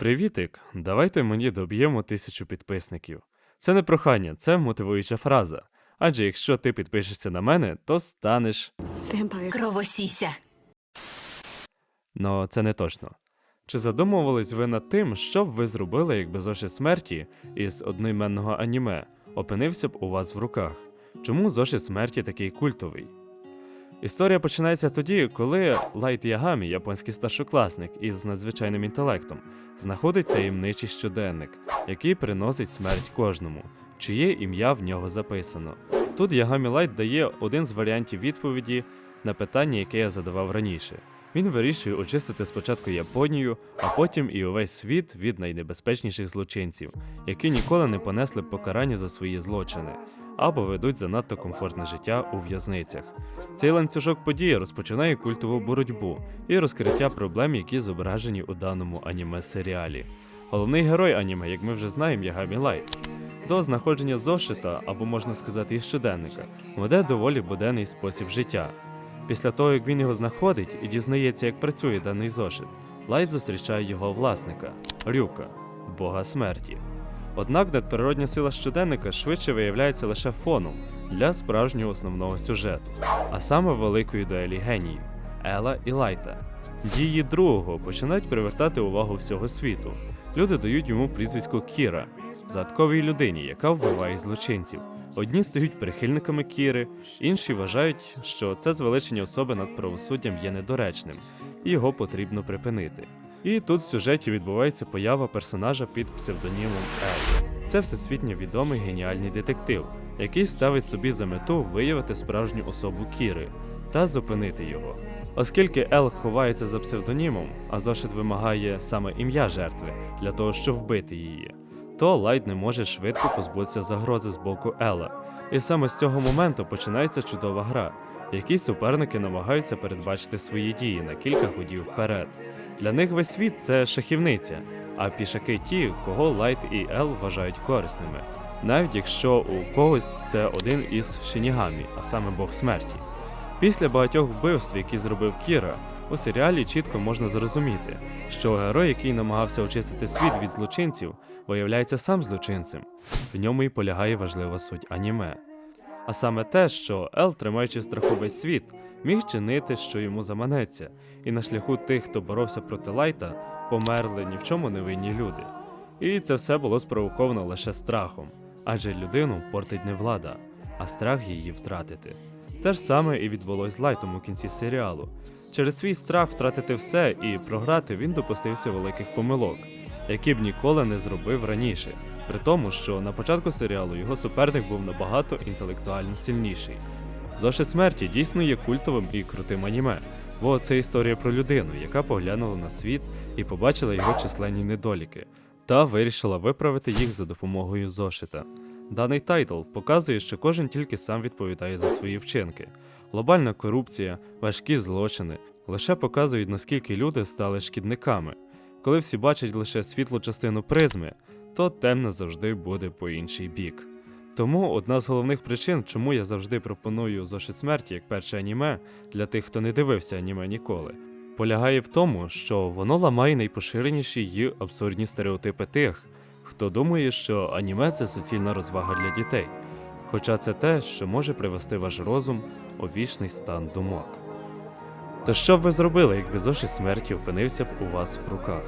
Привітик! Давайте мені доб'ємо тисячу підписників. Це не прохання, це мотивуюча фраза. Адже якщо ти підпишешся на мене, то станеш. Кровосіся. Но це не точно. Чи задумувались ви над тим, що б ви зробили, якби зошит смерті із одноіменного аніме опинився б у вас в руках? Чому зошит смерті такий культовий? Історія починається тоді, коли Лайт Ягамі, японський старшокласник із надзвичайним інтелектом, знаходить таємничий щоденник, який приносить смерть кожному, чиє ім'я в нього записано. Тут Ягамі Лайт дає один з варіантів відповіді на питання, яке я задавав раніше. Він вирішує очистити спочатку Японію, а потім і увесь світ від найнебезпечніших злочинців, які ніколи не понесли покарання за свої злочини або ведуть занадто комфортне життя у в'язницях. Цей ланцюжок подій розпочинає культову боротьбу і розкриття проблем, які зображені у даному аніме-серіалі. Головний герой аніме, як ми вже знаємо, Ягамі Лайт. До знаходження зошита, або можна сказати, і щоденника, веде доволі буденний спосіб життя. Після того, як він його знаходить і дізнається, як працює даний зошит, Лайт зустрічає його власника Рюка, бога смерті. Однак надприродня сила щоденника швидше виявляється лише фоном для справжнього основного сюжету, а саме великої дуелі геніїв Ела і Лайта. Дії другого починають привертати увагу всього світу. Люди дають йому прізвисько Кіра, задковій людині, яка вбиває злочинців. Одні стають прихильниками Кіри, інші вважають, що це звеличення особи над правосуддям є недоречним, і його потрібно припинити. І тут в сюжеті відбувається поява персонажа під псевдонімом Ел. Це всесвітньо відомий геніальний детектив, який ставить собі за мету виявити справжню особу Кіри та зупинити його. Оскільки Ел ховається за псевдонімом, а зошит вимагає саме ім'я жертви для того, щоб вбити її, то Лайт не може швидко позбутися загрози з боку Ела. І саме з цього моменту починається чудова гра, в якій суперники намагаються передбачити свої дії на кілька ходів вперед. Для них весь світ це шахівниця, а пішаки ті, кого Лайт і Ел вважають корисними, навіть якщо у когось це один із Шинігамі, а саме Бог смерті. Після багатьох вбивств, які зробив Кіра, у серіалі чітко можна зрозуміти, що герой, який намагався очистити світ від злочинців, виявляється сам злочинцем. В ньому і полягає важлива суть аніме. А саме те, що Ел, тримаючи в страху весь світ, міг чинити, що йому заманеться, і на шляху тих, хто боровся проти Лайта, померли ні в чому не винні люди. І це все було спровоковано лише страхом, адже людину портить не влада, а страх її втратити. Те ж саме і відбулось з Лайтом у кінці серіалу. Через свій страх втратити все і програти він допустився великих помилок, які б ніколи не зробив раніше, при тому, що на початку серіалу його суперник був набагато інтелектуально сильніший. Зошит смерті дійсно є культовим і крутим аніме, бо це історія про людину, яка поглянула на світ і побачила його численні недоліки, та вирішила виправити їх за допомогою зошита. Даний тайтл показує, що кожен тільки сам відповідає за свої вчинки. Глобальна корупція, важкі злочини лише показують, наскільки люди стали шкідниками. Коли всі бачать лише світлу частину призми, то темна завжди буде по інший бік. Тому одна з головних причин, чому я завжди пропоную зошит смерті як перше аніме для тих, хто не дивився аніме ніколи, полягає в тому, що воно ламає найпоширеніші й абсурдні стереотипи тих, хто думає, що аніме це суцільна розвага для дітей. Хоча це те, що може привести ваш розум у вічний стан думок. То що б ви зробили, якби зошит смерті опинився б у вас в руках?